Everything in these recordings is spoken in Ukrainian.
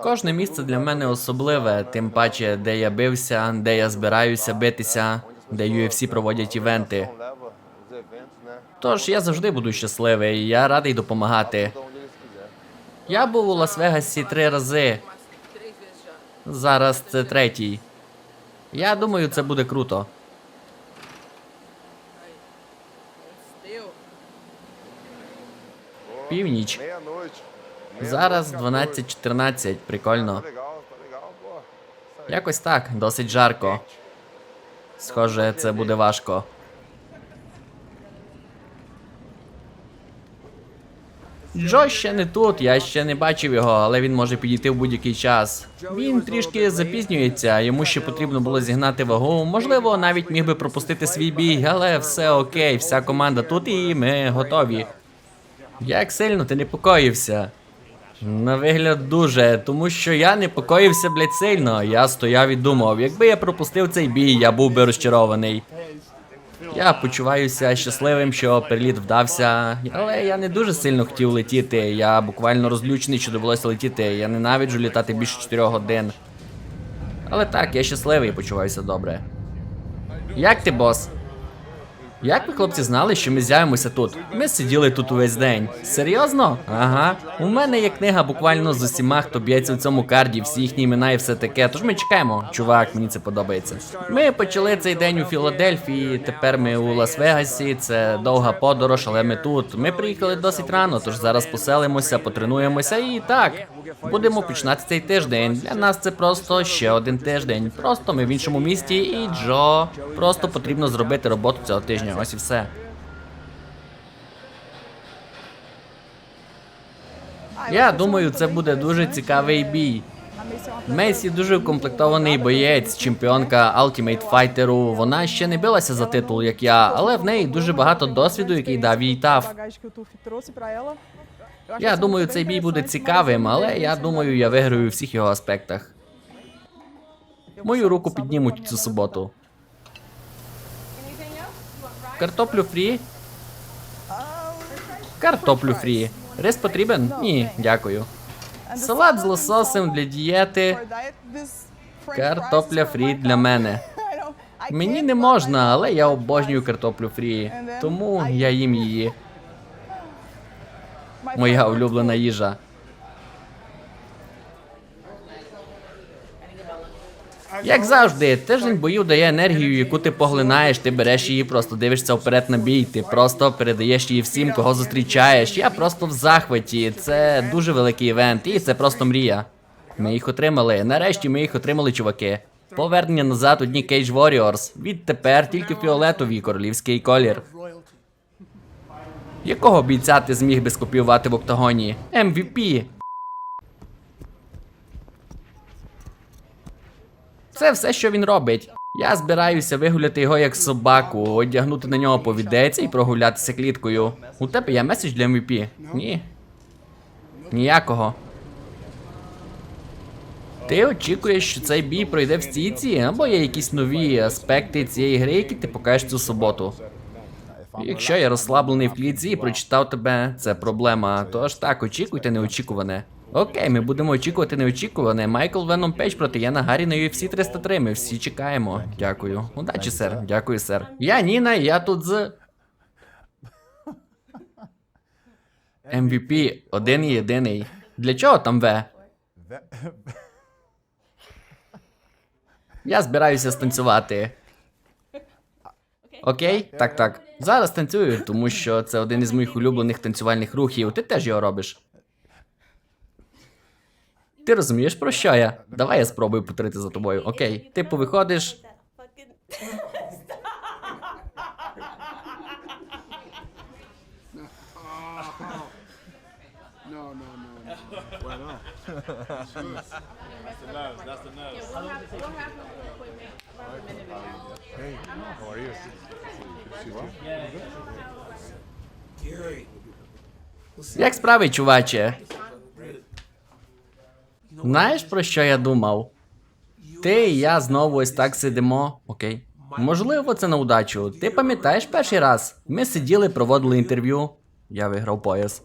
Кожне місце для мене особливе, тим паче, де я бився, де я збираюся битися, де UFC проводять івенти. Тож я завжди буду щасливий, я радий допомагати. Я був у Лас-Вегасі три рази. Зараз це третій. Я думаю, це буде круто. Північ. Зараз 12.14. Прикольно. Якось так, досить жарко. Схоже, це буде важко. Джо ще не тут, я ще не бачив його, але він може підійти в будь-який час. Він трішки запізнюється, йому ще потрібно було зігнати вагу. Можливо, навіть міг би пропустити свій бій, але все окей, вся команда тут і ми готові. Як сильно ти непокоївся? На вигляд дуже, тому що я непокоївся, блядь, сильно. Я стояв і думав, якби я пропустив цей бій, я був би розчарований. Я почуваюся щасливим, що переліт вдався, але я не дуже сильно хотів летіти. Я буквально розлючений, що довелося летіти. Я ненавиджу літати більше 4 годин. Але так, я щасливий і почуваюся добре. Як ти, бос? Як ви, хлопці, знали, що ми з'явимося тут? Ми сиділи тут увесь день. Серйозно? Ага. У мене є книга буквально з усіма, хто б'ється в цьому карді, всі їхні імена і все таке. Тож ми чекаємо. Чувак, мені це подобається. Ми почали цей день у Філадельфії. Тепер ми у Лас-Вегасі. Це довга подорож, але ми тут. Ми приїхали досить рано, тож зараз поселимося, потренуємося і так. Будемо починати цей тиждень. Для нас це просто ще один тиждень. Просто ми в іншому місті, і Джо. Просто потрібно зробити роботу цього тижня. Ось і все. Я думаю, це буде дуже цікавий бій. Мейсі дуже укомплектований боєць, чемпіонка Ultimate Fighter. Вона ще не билася за титул, як я, але в неї дуже багато досвіду, який дав їй таф. Я думаю, цей бій буде цікавим, але я думаю, я виграю у всіх його аспектах. Мою руку піднімуть цю суботу. Картоплю фрі? Картоплю фрі. Рис потрібен? Ні, дякую. Салат з лососем для дієти. Картопля фрі для мене. Мені не можна, але я обожнюю картоплю фрі. Тому я їм її. Моя улюблена їжа. Як завжди, тиждень боїв дає енергію, яку ти поглинаєш, ти береш її, просто дивишся вперед на бій, ти просто передаєш її всім, кого зустрічаєш. Я просто в захваті. Це дуже великий івент, і це просто мрія. Ми їх отримали. Нарешті ми їх отримали, чуваки. Повернення назад одні Cage Warriors. Відтепер тільки фіолетовий королівський колір. Якого бійця ти зміг би скопіювати в октагоні? MVP. Це все, що він робить. Я збираюся вигуляти його як собаку, одягнути на нього повідець і прогулятися кліткою. У тебе є меседж для MVP? Ні. Ніякого. Ти очікуєш, що цей бій пройде в стійці, або є якісь нові аспекти цієї гри, які ти покажеш цю суботу. Якщо я розслаблений в клітці і прочитав тебе, це проблема. Тож так, очікуйте неочікуване. Окей, ми будемо очікувати неочікуване. Майкл Веном Пейдж проти Яна Гаррі на UFC 303. Ми всі чекаємо. Дякую. Удачі, сер. Дякую, сер. Я Ніна, я тут з. MVP один єдиний. Для чого там В? Я збираюся станцювати. Окей? Так, так. Зараз танцюю, тому що це один із моїх улюблених танцювальних рухів. Ти теж його робиш. Ти розумієш, про що я? Давай я спробую повторити за тобою. Окей. Типу, виходиш. Як справи, чуваче? Знаєш, про що я думав? Ти і я знову ось так сидимо. Окей. Можливо, це на удачу. Ти пам'ятаєш перший раз? Ми сиділи, проводили інтерв'ю. Я виграв пояс.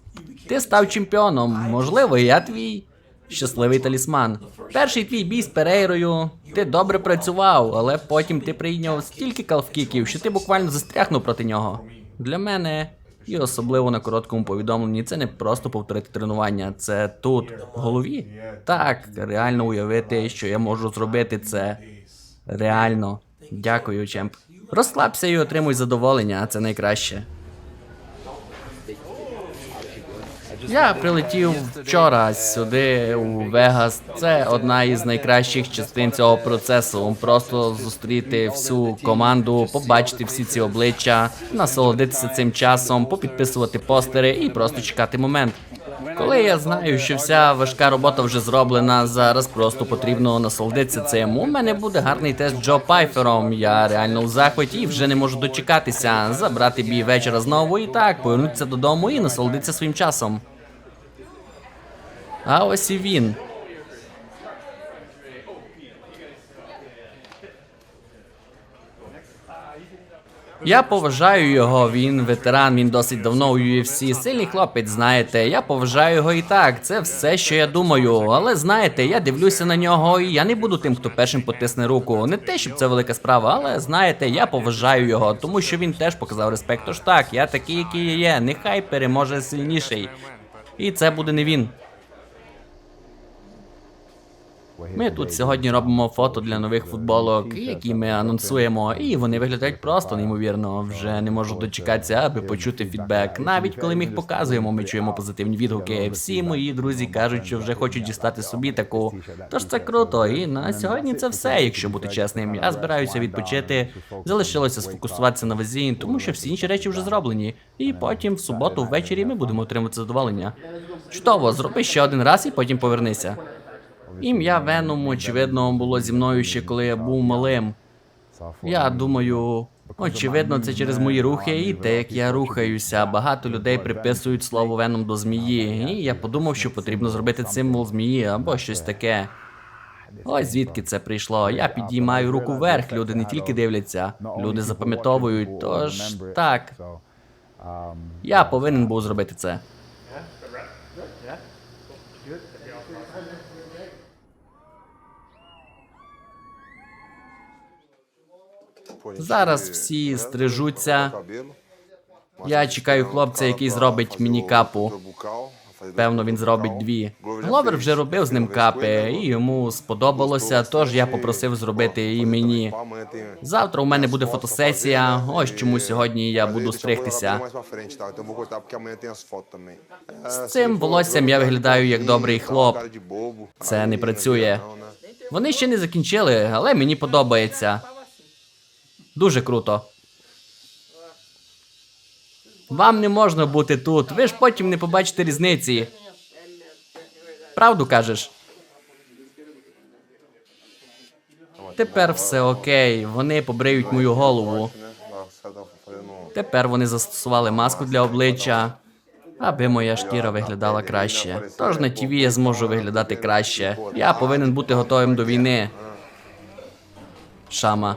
Ти став чемпіоном. Можливо, я твій. Щасливий талісман. Перший твій бій з Перейрою. Ти добре працював, але потім ти прийняв стільки калфкіків, що ти буквально застрягнув проти нього. Для мене, і особливо на короткому повідомленні, це не просто повторити тренування, це тут, в голові. Так, реально уявити, що я можу зробити це. Реально. Дякую, Чемп. Розслабся і отримуй задоволення, це найкраще. Я прилетів вчора сюди у Вегас. Це одна із найкращих частин цього процесу. Просто зустріти всю команду, побачити всі ці обличчя, насолодитися цим часом, попідписувати постери і просто чекати момент. Коли я знаю, що вся важка робота вже зроблена, зараз просто потрібно насолодитися цим. У мене буде гарний тест Джо Пайфером. Я реально у захваті і вже не можу дочекатися. Забрати бій вечора знову і так, повернутися додому і насолодитися своїм часом. А ось і він. Я поважаю його, він ветеран, він досить давно у UFC. Сильний хлопець, знаєте. Я поважаю його і так. Це все, що я думаю. Але знаєте, я дивлюся на нього, і я не буду тим, хто першим потисне руку. Не те, щоб це велика справа, але знаєте, я поважаю його, тому що він теж показав респект. Тож так, я такий, який я є. Нехай переможе сильніший. І це буде не він. Ми тут сьогодні робимо фото для нових футболок, які ми анонсуємо, і вони виглядають просто неймовірно. Вже не можу дочекатися, аби почути фідбек. Навіть коли ми їх показуємо, ми чуємо позитивні відгуки. Всі мої друзі кажуть, що вже хочуть дістати собі таку. Тож це круто. І на сьогодні це все. Якщо бути чесним, я збираюся відпочити. Залишилося сфокусуватися на вазі, тому що всі інші речі вже зроблені. І потім в суботу ввечері ми будемо отримувати задоволення. Чудово, зроби ще один раз і потім повернися. Ім'я Веном, очевидно, було зі мною ще коли я був малим. Я думаю, очевидно, це через мої рухи і те, як я рухаюся. Багато людей приписують слово Веном до змії, і я подумав, що потрібно зробити символ змії або щось таке. Ось звідки це прийшло. Я підіймаю руку вверх, люди не тільки дивляться, люди запам'ятовують. Тож так, я повинен був зробити це. Зараз всі стрижуться. Я чекаю хлопця, який зробить мені капу. Певно, він зробить дві. Гловер вже робив з ним капи, і йому сподобалося, тож я попросив зробити і мені. Завтра у мене буде фотосесія. Ось чому сьогодні я буду стригтися. З цим волоссям я виглядаю як добрий хлоп. Це не працює. Вони ще не закінчили, але мені подобається. Дуже круто. Вам не можна бути тут. Ви ж потім не побачите різниці. Правду кажеш? Тепер все окей. Вони побриють мою голову. Тепер вони застосували маску для обличчя, аби моя шкіра виглядала краще. Тож на ТВ я зможу виглядати краще. Я повинен бути готовим до війни. Шама.